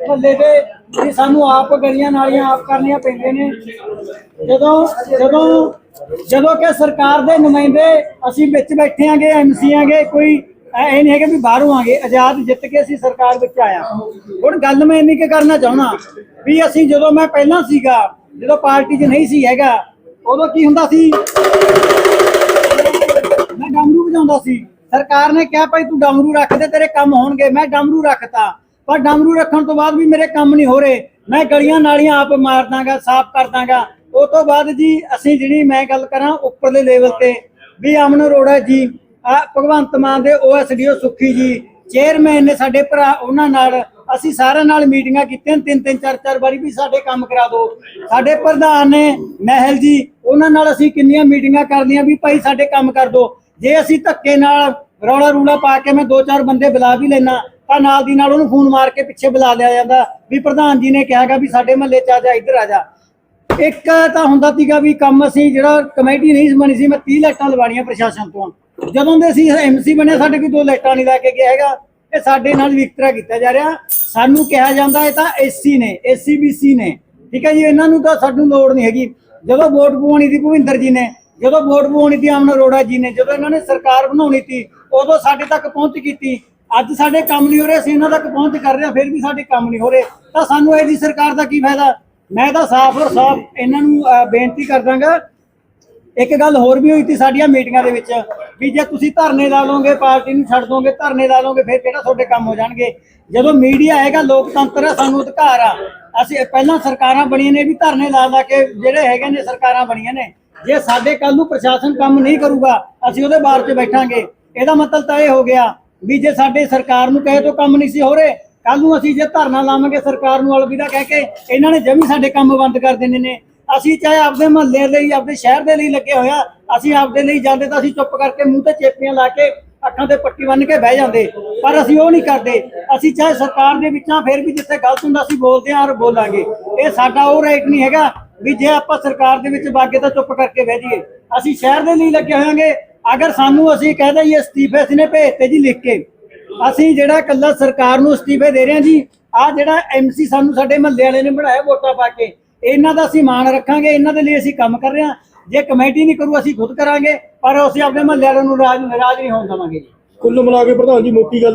ਮਹੱਲੇ ਦੇ, ਵੀ ਸਾਨੂੰ ਆਪ ਗਲੀਆਂ ਨਾਲੀਆਂ ਆਪ ਕਰਨੀਆਂ ਪੈਂਦੀਆਂ ਨੇ। ਜਦੋਂ ਜਦੋਂ ਜਦੋਂ ਕਿ ਸਰਕਾਰ ਦੇ ਨੁਮਾਇੰਦੇ ਅਸੀਂ ਵਿੱਚ ਬੈਠੇ ਆਂਗੇ ਐਮਸੀ ਆਂਗੇ, ਕੋਈ ਇਹ ਨਹੀਂ ਹੈਗਾ ਵੀ ਬਾਹਰੋਂ ਆਂਗੇ, ਆਜ਼ਾਦ ਜਿੱਤ ਕੇ ਅਸੀਂ ਸਰਕਾਰ ਵਿੱਚ ਆਇਆ। ਹੁਣ ਗੱਲ ਮੈਂ ਇੰਨੀ ਕਿ ਕਰਨਾ ਚਾਹੁੰਦਾ ਵੀ ਅਸੀਂ ਜਦੋਂ ਮੈਂ ਪਹਿਲਾਂ ਸੀਗਾ, ਜਦੋਂ ਪਾਰਟੀ 'ਚ ਨਹੀਂ ਸੀ ਹੈਗਾ, ਉਦੋਂ ਕੀ ਹੁੰਦਾ ਸੀ? ਮੈਂ ਸੀ। ਸਰਕਾਰ ਨੇ ਕਿਹਾ, ਭਾਈ ਤੂੰ ਡਮਰੂ ਰੱਖ ਦੇ, ਤੇਰੇ ਕੰਮ ਹੋਣਗੇ। ਮੈਂ ਡਮਰੂ ਰੱਖਤਾ। ਪਰ ਡਮਰੂ ਰੱਖਣ ਤੋਂ ਬਾਅਦ ਵੀ ਮੇਰੇ ਕੰਮ ਨਹੀਂ ਹੋ ਰਹੇ। ਮੈਂ ਗਲੀਆਂ ਨਾਲੀਆਂ ਆਪ ਮਾਰ ਦਾਂਗਾ, ਸਾਫ਼ ਕਰ ਦਾਂਗਾ। ਉਹ ਤੋਂ ਬਾਅਦ ਜੀ ਅਸੀਂ ਜਿਹੜੀ ਮੈਂ ਗੱਲ ਕਰਾਂ ਉੱਪਰਲੇ ਲੈਵਲ ਤੇ, ਵੀ ਅਮਨ ਅਰੋੜਾ ਜੀ ਭਗਵੰਤ ਮਾਨ ਦੇ ਓਐਸਡੀਓ ਸੁੱਖੀ ਜੀ ਚੇਅਰਮੈਨ ਨੇ ਸਾਡੇ ਭਰਾ ਉਹਨਾਂ ਨਾਲ ਅਸੀਂ ਸਾਰਿਆਂ ਨਾਲ ਮੀਟਿੰਗਾਂ ਕੀਤੀਆਂ। ਤਿੰਨ ਤਿੰਨ, ਚਾਰ ਚਾਰ ਵਾਰੀ ਵੀ ਸਾਡੇ ਕੰਮ ਕਰਾ ਦਿਓ ਸਾਡੇ ਪ੍ਰਧਾਨ ਨੇ ਮਹਿਲ ਜੀ, ਉਹਨਾਂ ਨਾਲ ਅਸੀਂ ਕਿੰਨੀਆਂ ਮੀਟਿੰਗਾਂ ਕਰਦੀਆਂ ਵੀ ਭਾਈ ਸਾਡੇ ਕੰਮ ਕਰ ਦਿਓ ਜੇ ਅਸੀਂ ਧੱਕੇ ਨਾਲ ਰੌਲਾ ਰੂਲਾ ਪਾ ਕੇ ਮੈਂ ਦੋ ਚਾਰ ਬੰਦੇ ਬੁਲਾ ਵੀ ਲੈਣਾ ਤਾਂ ਨਾਲ ਦੀ ਨਾਲ ਉਹਨੂੰ ਫੋਨ ਮਾਰ ਕੇ ਪਿੱਛੇ ਬੁਲਾ ਲਿਆ ਜਾਂਦਾ। ਵੀ ਪ੍ਰਧਾਨ ਜੀ ਨੇ ਕਿਹਾਗਾ ਵੀ ਸਾਡੇ ਮਹੱਲੇ ਚ ਆ ਜਾ, ਇੱਧਰ ਆ ਜਾ। ਇੱਕ ਤਾਂ ਹੁੰਦਾ ਸੀਗਾ ਵੀ ਕੰਮ ਅਸੀਂ ਜਿਹੜਾ ਕਮੇਟੀ ਨਹੀਂ ਬਣੀ ਸੀ, ਮੈਂ 30 ਲਾਈਟਾਂ ਲਵਾਣੀਆਂ ਪ੍ਰਸ਼ਾਸਨ ਤੋਂ। ਜਦੋਂ ਦੇ ਅਸੀਂ ਐਮਸੀ ਬਣਿਆ, ਸਾਡੇ ਕੋਈ ਦੋ ਲਾਈਟਾਂ ਨਹੀਂ ਲੈ ਕੇ ਗਿਆ ਹੈਗਾ। ਇਹ ਸਾਡੇ ਨਾਲ ਵਿਕਤਰਾ ਕੀਤਾ ਜਾ ਰਿਹਾ। ਸਾਨੂੰ ਕਿਹਾ ਜਾਂਦਾ ਇਹ ਤਾਂ ਐਸਸੀ ਨੇ ਐਸਸੀਬੀਸੀ ਨੇ। ਠੀਕ ਹੈ ਜੀ, ਇਹਨਾਂ ਨੂੰ ਤਾਂ ਸਾਨੂੰ ਲੋੜ ਨਹੀਂ ਹੈਗੀ। ਜਦੋਂ ਵੋਟ ਪਵਾਉਣੀ ਸੀ ਭੁਪਿੰਦਰ ਜੀ ਨੇ ਜਦੋਂ ਵੋਟ ਪਾਉਣੀ ਸੀ ਅਮਨ ਅਰੋੜਾ ਜੀ ਨੇ ਜਦੋਂ ਇਹਨਾਂ ਨੇ ਸਰਕਾਰ ਬਣਾਉਣੀ ਸੀ ਉਦੋਂ ਸਾਡੇ ਤੱਕ ਪਹੁੰਚ ਕੀਤੀ। ਅੱਜ ਸਾਡੇ ਕੰਮ ਨਹੀਂ ਹੋ ਰਹੇ ਅਸੀਂ ਇਹਨਾਂ ਤੱਕ ਪਹੁੰਚ ਕਰ ਰਹੇ ਹਾਂ ਫਿਰ ਵੀ ਸਾਡੇ ਕੰਮ ਨਹੀਂ ਹੋ ਰਹੇ। ਤਾਂ ਸਾਨੂੰ ਇਹਦੀ ਸਰਕਾਰ ਦਾ ਕੀ ਫਾਇਦਾ? ਮੈਂ ਤਾਂ ਸਾਫ਼ ਔਰ ਸਾਫ਼ ਇਹਨਾਂ ਨੂੰ ਅਹ, ਬੇਨਤੀ ਕਰਦਾਂਗਾ। ਇੱਕ ਗੱਲ ਹੋਰ ਵੀ ਹੋਈ ਸੀ ਸਾਡੀਆਂ ਮੀਟਿੰਗਾਂ ਦੇ ਵਿੱਚ ਵੀ ਜੇ ਤੁਸੀਂ ਧਰਨੇ ਲਾ ਲਓਗੇ ਪਾਰਟੀ ਨੂੰ ਛੱਡ ਦੋਗੇ ਧਰਨੇ ਲਾ ਲਓਗੇ ਫਿਰ ਕਿਹੜਾ ਤੁਹਾਡੇ ਕੰਮ ਹੋ ਜਾਣਗੇ? ਜਦੋਂ ਮੀਡੀਆ ਆਏਗਾ ਲੋਕਤੰਤਰ ਆ ਸਾਨੂੰ ਅਧਿਕਾਰ ਆ। ਅਸੀਂ ਪਹਿਲਾਂ ਸਰਕਾਰਾਂ ਬਣੀਆਂ ਨੇ ਵੀ ਧਰਨੇ ਲਾ ਲਾ ਕੇ ਜਿਹੜੇ ਹੈਗੇ ਨੇ ਸਰਕਾਰਾਂ ਬਣੀਆਂ ਨੇ। ਜੇ ਸਾਡੇ ਕੱਲ ਨੂੰ ਪ੍ਰਸ਼ਾਸਨ ਕੰਮ ਨਹੀਂ ਕਰੂਗਾ, ਅਸੀਂ ਉਹਦੇ ਬਾਰ 'ਚ ਬੈਠਾਂਗੇ। ਇਹਦਾ ਮਤਲਬ ਤਾਂ ਇਹ ਹੋ ਗਿਆ ਵੀ ਜੇ ਸਾਡੇ ਸਰਕਾਰ ਨੂੰ ਕਹੇ ਤੋਂ ਕੰਮ ਨਹੀਂ ਸੀ ਹੋ ਰਹੇ ਕੱਲ ਨੂੰ ਅਸੀਂ ਜੇ ਧਰਨਾ ਲਾਵਾਂਗੇ ਸਰਕਾਰ ਨੂੰ ਅਲਵਿਦਾ ਕਹਿ ਕੇ, ਇਹਨਾਂ ਨੇ ਜਮੀ ਸਾਡੇ ਕੰਮ ਬੰਦ ਕਰ ਦੇਣੇ ਨੇ। ਅਸੀਂ ਚਾਹੇ ਆਪਦੇ ਮਹੱਲੇ ਲਈ, ਆਪਦੇ ਸ਼ਹਿਰ ਦੇ ਲਈ ਲੱਗੇ ਹੋਇਆ ਅਸੀਂ ਆਪਦੇ ਲਈ ਜਾਂਦੇ ਤਾਂ ਅਸੀਂ ਚੁੱਪ ਕਰਕੇ ਮੂੰਹ ਤੇ ਚੇਪੀਆਂ ਲਾ ਕੇ ਅੱਖਾਂ ਤੇ ਪੱਟੀ ਬੰਨ ਕੇ ਬਹਿ ਜਾਂਦੇ, ਪਰ ਅਸੀਂ ਉਹ ਨਹੀਂ ਕਰਦੇ। ਅਸੀਂ ਚਾਹੇ ਸਰਕਾਰ ਦੇ ਵਿੱਚਾਂ ਫਿਰ ਵੀ ਜਿੱਥੇ ਗਲਤ ਹੁੰਦਾ ਅਸੀਂ ਬੋਲਦੇ ਹਾਂ ਔਰ ਬੋਲਾਂਗੇ। ਇਹ ਸਾਡਾ ਉਹ ਰਾਈਟ ਨਹੀਂ ਹੈਗਾ। ਵੀ ਜੇ ਆਪਾਂ ਸਰਕਾਰ ਦੇ ਵਿੱਚ ਬਾਗੇ ਤਾਂ ਚੁੱਪ ਕਰਕੇ ਬਹਿ ਜਾਈਏ। ਅਸੀਂ ਸ਼ਹਿਰ ਦੇ ਲਈ ਲੱਗੇ ਹੋਵਾਂਗੇ ਅਗਰ ਸਾਨੂੰ ਅਸੀਂ ਕਹਿ ਦਈਏ ਅਸਤੀਫੇ ਅਸੀਂ ਨੇ ਭੇਜਤੇ ਜੀ ਲਿਖ ਕੇ। ਅਸੀਂ ਜਿਹੜਾ ਕੱਲਾ ਸਰਕਾਰ ਨੂੰ ਅਸਤੀਫੇ ਦੇ ਰਹੇ ਹਾਂ ਜੀ ਆ ਜਿਹੜਾ ਐਮਸੀ ਸਾਨੂੰ ਸਾਡੇ ਮਹੱਲੇ ਵਾਲੇ ਨੇ ਬਣਾਇਆ ਵੋਟਾਂ ਪਾ ਕੇ, ਇਹਨਾਂ ਦਾ ਅਸੀਂ ਮਾਣ ਰੱਖਾਂਗੇ, ਇਹਨਾਂ ਦੇ ਲਈ ਅਸੀਂ ਕੰਮ ਕਰ ਰਹੇ ਹਾਂ। ਜੇ ਕਮੇਟੀ ਨਹੀਂ ਕਰੂ, ਅਸੀਂ ਖੁਦ ਕਰਾਂਗੇ, ਪਰ ਅਸੀਂ ਆਪਣੇ ਮਹੱਲੇ ਵਾਲਿਆਂ ਨੂੰ ਰਾਜ ਨਾਰਾਜ਼ ਨਹੀਂ ਹੋਣ ਦੇਵਾਂਗੇ ਜੀ। ਕੁੱਲ ਮਿਲਾ ਕੇ ਪ੍ਰਧਾਨ ਜੀ, ਮੋਟੀ ਗੱਲ